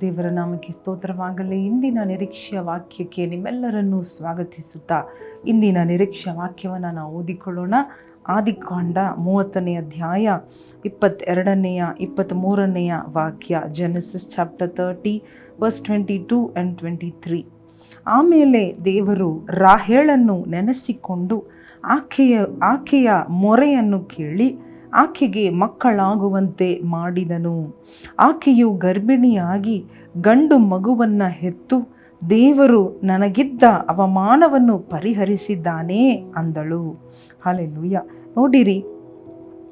ದೇವರ ನಾಮಕ್ಕೆ ಸ್ತೋತ್ರವಾಗಲಿ. ಇಂದಿನ ನಿರೀಕ್ಷೆಯ ವಾಕ್ಯಕ್ಕೆ ನಿಮ್ಮೆಲ್ಲರನ್ನೂ ಸ್ವಾಗತಿಸುತ್ತಾ, ಇಂದಿನ ನಿರೀಕ್ಷೆಯ ವಾಕ್ಯವನ್ನು ನಾವು ಓದಿಕೊಳ್ಳೋಣ. ಆದಿಕಾಂಡ ಮೂವತ್ತನೆಯ ಅಧ್ಯಾಯ, ಇಪ್ಪತ್ತೆರಡನೆಯ, ಇಪ್ಪತ್ತ್ಮೂರನೆಯ ವಾಕ್ಯ Genesis chapter thirty verse twenty two and twenty three ಆಮೇಲೆ ದೇವರು ರಾಹೇಳನ್ನು ನೆನೆಸಿಕೊಂಡು ಆಕೆಯ ಆಕೆಯ ಮೊರೆಯನ್ನು ಕೇಳಿ ಆಕೆಗೆ ಮಕ್ಕಳಾಗುವಂತೆ ಮಾಡಿದನು. ಆಕೆಯು ಗರ್ಭಿಣಿಯಾಗಿ ಗಂಡು ಮಗುವನ್ನು ಹೆತ್ತು, ದೇವರು ನನಗಿದ್ದ ಅವಮಾನವನ್ನು ಪರಿಹರಿಸಿದ್ದಾನೆ ಅಂದಳು. ಹಾಲೆ ನೋಡಿರಿ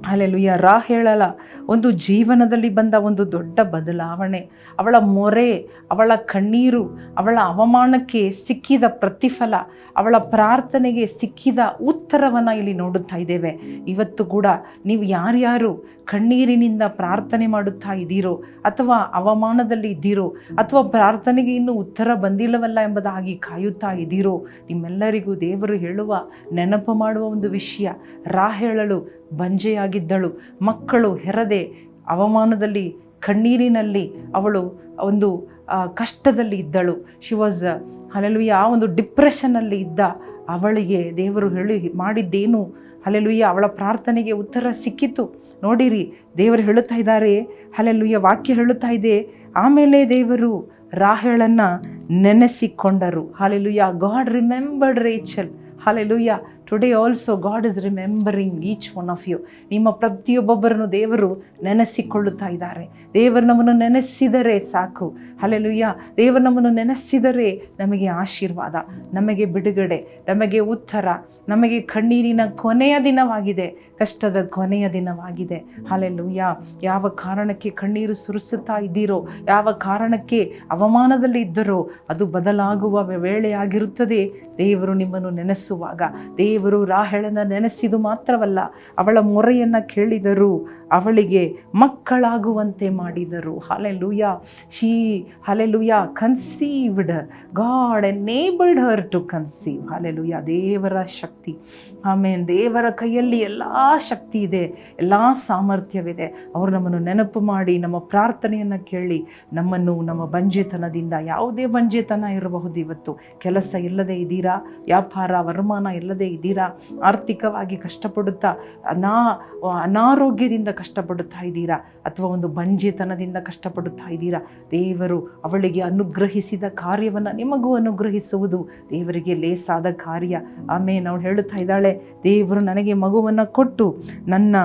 ಅಲ್ಲೆಲುಯ್ಯ ಹೇಳಲ್ಲ, ಒಂದು ಜೀವನದಲ್ಲಿ ಬಂದ ಒಂದು ದೊಡ್ಡ ಬದಲಾವಣೆ. ಅವಳ ಮೊರೆ, ಅವಳ ಕಣ್ಣೀರು, ಅವಳ ಅವಮಾನಕ್ಕೆ ಸಿಕ್ಕಿದ ಪ್ರತಿಫಲ, ಅವಳ ಪ್ರಾರ್ಥನೆಗೆ ಸಿಕ್ಕಿದ ಉತ್ತರವನ್ನು ಇಲ್ಲಿ ನೋಡುತ್ತಾ ಇದ್ದೇವೆ. ಇವತ್ತು ಕೂಡ ನೀವು ಯಾರ್ಯಾರು ಕಣ್ಣೀರಿನಿಂದ ಪ್ರಾರ್ಥನೆ ಮಾಡುತ್ತಾ ಇದ್ದೀರೋ, ಅಥವಾ ಅವಮಾನದಲ್ಲಿ ಇದ್ದೀರೋ, ಅಥವಾ ಪ್ರಾರ್ಥನೆಗೆ ಇನ್ನೂ ಉತ್ತರ ಬಂದಿಲ್ಲವಲ್ಲ ಎಂಬುದಾಗಿ ಕಾಯುತ್ತಾ ಇದ್ದೀರೋ, ನಿಮ್ಮೆಲ್ಲರಿಗೂ ದೇವರು ಹೇಳುವ ನೆನಪು ಮಾಡುವ ಒಂದು ವಿಷಯ. ರಾಹೇಳಳು ಬಂಜೆಯಾಗಿದ್ದಳು. ಮಕ್ಕಳು ಹೆರದೆ ಅವಮಾನದಲ್ಲಿ, ಕಣ್ಣೀರಿನಲ್ಲಿ ಅವಳು ಒಂದು ಕಷ್ಟದಲ್ಲಿ ಇದ್ದಳು. ಶಿ ವಾಸ್ ಅಲೆಲುಯ್ಯ ಆ ಒಂದು ಡಿಪ್ರೆಷನ್ನಲ್ಲಿ ಇದ್ದ ಅವಳಿಗೆ ದೇವರು ಹೇಳಿ ಮಾಡಿದ್ದೇನು? ಅಲೆಲುಯ್ಯ ಅವಳ ಪ್ರಾರ್ಥನೆಗೆ ಉತ್ತರ ಸಿಕ್ಕಿತು. ನೋಡಿರಿ, ದೇವರು ಹೇಳುತ್ತಾ ಇದ್ದಾರೆ ಅಲೆಲುಯ್ಯ ವಾಕ್ಯ ಹೇಳುತ್ತಾ ಇದೆ. ಆಮೇಲೆ ದೇವರು ರಾಹೇಳನ್ನು ನೆನೆಸಿಕೊಂಡರು. Hallelujah God remembered Rachel hallelujah today also God is remembering each one of you ನಿಮ್ಮ ಪ್ರತಿಯೊಬ್ಬೊಬ್ಬರನ್ನು ದೇವರು ನೆನೆಸಿಕೊಳ್ಳುತ್ತಾ ಇದ್ದಾರೆ. ದೇವರು ನಮ್ಮನ್ನು ನೆನೆಸಿದರೆ ಸಾಕು. ಅಲ್ಲೆಲುಯ್ಯ ದೇವರು ನಮ್ಮನ್ನು ನೆನೆಸಿದರೆ ನಮಗೆ ಆಶೀರ್ವಾದ, ನಮಗೆ ಬಿಡುಗಡೆ, ನಮಗೆ ಉತ್ತರ, ನಮಗೆ ಕಣ್ಣೀರಿನ ಕೊನೆಯ ದಿನವಾಗಿದೆ. ಕಷ್ಟದ ಕೊನೆಯ ದಿನವಾಗಿದೆ. ಅಲ್ಲೆಲುಯ್ಯ ಯಾವ ಕಾರಣಕ್ಕೆ ಕಣ್ಣೀರು ಸುರಿಸುತ್ತಾ ಇದ್ದೀರೋ, ಯಾವ ಕಾರಣಕ್ಕೆ ಅವಮಾನದಲ್ಲಿ ಇದ್ದರೋ, ಅದು ಬದಲಾಗುವ ವೇಳೆಯಾಗಿರುತ್ತದೆ ದೇವರು ನಿಮ್ಮನ್ನು ನೆನೆಸುವಾಗ ದೇವರು ರಾಹಳನ ನೆನೆಸಿದು ಮಾತ್ರವಲ್ಲ ಅವಳ ಮೊರೆಯನ್ನು ಕೇಳಿದರು ಅವಳಿಗೆ ಮಕ್ಕಳಾಗುವಂತೆ ಮಾಡಿದರು. Hallelujah she hallelujah conceived. God enabled her to conceive. Hallelujah ದೇವರ ಶಕ್ತಿ. ಆಮೇಲೆ ದೇವರ ಕೈಯಲ್ಲಿ ಎಲ್ಲ ಶಕ್ತಿ ಇದೆ. ಎಲ್ಲ ಸಾಮರ್ಥ್ಯವಿದೆ. ಅವರು ನಮ್ಮನ್ನು ನೆನಪು ಮಾಡಿ, ನಮ್ಮ ಪ್ರಾರ್ಥನೆಯನ್ನು ಕೇಳಿ, ನಮ್ಮನ್ನು ನಮ್ಮ ಬಂಜೆತನದಿಂದ, ಯಾವುದೇ ಬಂಜೆತನ ಇರಬಹುದು ಇವತ್ತು. ಕೆಲಸ ಇಲ್ಲದೆ ಇದ್ದೀರಾ? ವ್ಯಾಪಾರ, ವರಮಾನ ಇಲ್ಲದೆ ಇದ್ದೀರಾ? ಆರ್ಥಿಕವಾಗಿ ಕಷ್ಟಪಡುತ್ತಾ, ಅನಾ, ಅನಾರೋಗ್ಯದಿಂದ ಕಷ್ಟಪಡುತ್ತಾ ಇದ್ದೀರಾ? ಅಥವಾ ಒಂದು ಬಂಜೆತನದಿಂದ ಕಷ್ಟಪಡುತ್ತಾ ಇದ್ದೀರಾ? ದೇವರು ಅವಳಿಗೆ ಅನುಗ್ರಹಿಸಿದ ಕಾರ್ಯವನ್ನು ನಿಮಗೂ ಅನುಗ್ರಹಿಸುವುದು. ದೇವರಿಗೆ ಲೇಸಾದ ಕಾರ್ಯ. ಆಮೇಲೆ ಅವಳು ಹೇಳುತ್ತಾ ಇದ್ದಾಳೆ, ದೇವರು ನನಗೆ ಮಗುವನ್ನು ಕೊಟ್ಟು ನನ್ನ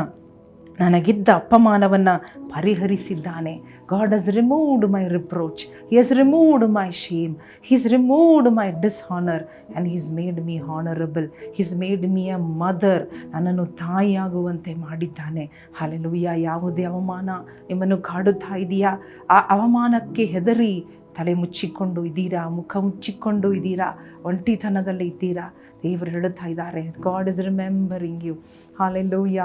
ನನಗಿದ್ದ ಅಪಮಾನವನ್ನು ಪರಿಹರಿಸಿದ್ದಾನೆ. God has removed my reproach he has removed my shame he's removed my dishonour and he's made me honourable he's made me a mother ನನ್ನನ್ನು ತಾಯಿಯಾಗುವಂತೆ ಮಾಡಿದ್ದಾನೆ. ಹಾಲೆಲುಯ್ಯ ಯಾವುದೇ ಅವಮಾನ ನಿಮ್ಮನ್ನು ಕಾಡುತ್ತಾ ಇದೆಯಾ? ಆ ಅವಮಾನಕ್ಕೆ ಹೆದರಿ ತಲೆ ಮುಚ್ಚಿಕೊಂಡು ಇದ್ದೀರಾ ಮುಖ ಮುಚ್ಚಿಕೊಂಡು ಇದ್ದೀರಾ ಒಂಟಿತನದಲ್ಲಿ ಇದ್ದೀರಾ ದೇವರು ಹೇಳುತ್ತಾ ಇದ್ದಾರೆ God is remembering you hallelujah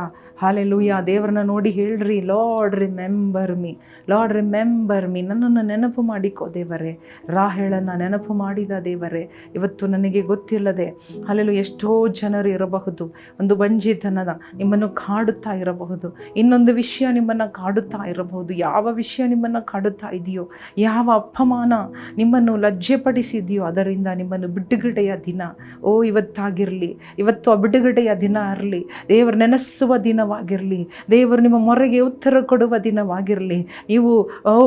ಲೂಯ್ಯ ದೇವರನ್ನ ನೋಡಿ ಹೇಳ್ರಿ Lord remember me Lord remember me ನನ್ನನ್ನು ನೆನಪು ಮಾಡಿಕೊ ದೇವರೇ. ರಾಹೇಳನ್ನು ನೆನಪು ಮಾಡಿದ ದೇವರೇ, ಇವತ್ತು ನನಗೆ ಗೊತ್ತಿಲ್ಲದೆ ಅಲ್ಲೆಲ್ಲೂ ಎಷ್ಟೋ ಜನರು ಇರಬಹುದು, ಒಂದು ಬಂಜಿತನದ ನಿಮ್ಮನ್ನು ಕಾಡುತ್ತಾ ಇರಬಹುದು, ಇನ್ನೊಂದು ವಿಷಯ ನಿಮ್ಮನ್ನು ಕಾಡುತ್ತಾ ಇರಬಹುದು. ಯಾವ ವಿಷಯ ನಿಮ್ಮನ್ನು ಕಾಡುತ್ತಾ ಇದೆಯೋ, ಯಾವ ಅಪಮಾನ ನಿಮ್ಮನ್ನು ಲಜ್ಜೆಪಡಿಸಿದೆಯೋ, ಅದರಿಂದ ನಿಮ್ಮನ್ನು ಬಿಡುಗಡೆಯ ದಿನ. ಓ ಇವತ್ತಾಗಿರಲಿ ಇವತ್ತು ಅಬಿಡುಗಡೆಯ ಬಿಡುಗಡೆಯ ದಿನ ಇರಲಿ ದೇವರು ನೆನೆಸುವ ದಿನವಾಗಿರಲಿ, ದೇವರು ನಿಮ್ಮ ಮೊರೆಗೆ ಉತ್ತರ ಕೊಡುವ ದಿನವಾಗಿರಲಿ ನೀವು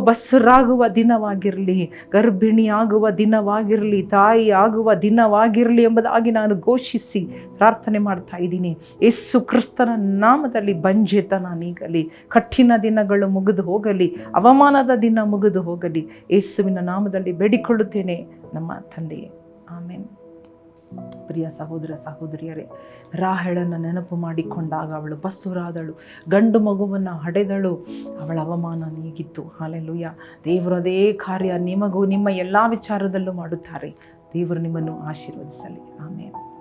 ಬಸ್ಸರಾಗುವ ದಿನವಾಗಿರಲಿ, ಗರ್ಭಿಣಿಯಾಗುವ ದಿನವಾಗಿರಲಿ ತಾಯಿ ಆಗುವ ದಿನವಾಗಿರಲಿ ಎಂಬುದಾಗಿ ನಾನು ಘೋಷಿಸಿ ಪ್ರಾರ್ಥನೆ ಮಾಡ್ತಾ ಇದ್ದೀನಿ. ಯೇಸು ಕ್ರಿಸ್ತನ ನಾಮದಲ್ಲಿ ಬಂಜೆತನ ನೀಗಲಿ, ಕಠಿಣ ದಿನಗಳು ಮುಗಿದು ಹೋಗಲಿ, ಅವಮಾನದ ದಿನ ಮುಗಿದು ಹೋಗಲಿ, ಯೇಸುವಿನ ನಾಮದಲ್ಲಿ ಬೇಡಿಕೊಳ್ಳುತ್ತೇನೆ ನಮ್ಮ ತಂದೆಯೇ. ಆಮೇಲೆ ಪ್ರಿಯ ಸಹೋದರ ಸಹೋದರಿಯರೇ ರಾಹೆಳನ್ನು ನೆನಪು ಮಾಡಿಕೊಂಡಾಗ ಅವಳು ಬಸ್ಸುರಾದಳು, ಗಂಡು ಮಗುವನ್ನು ಹಡೆದಳು, ಅವಳ ಅವಮಾನ ನೀಗಿತ್ತು. ಹಾಲೆಲ್ಲೂಯ್ಯ ದೇವರು ಅದೇ ಕಾರ್ಯ, ನಿಮಗೂ ನಿಮ್ಮ ಎಲ್ಲ ವಿಚಾರದಲ್ಲೂ ಮಾಡುತ್ತಾರೆ. ದೇವರು ನಿಮ್ಮನ್ನು ಆಶೀರ್ವದಿಸಲಿ. ಆಮೇಲೆ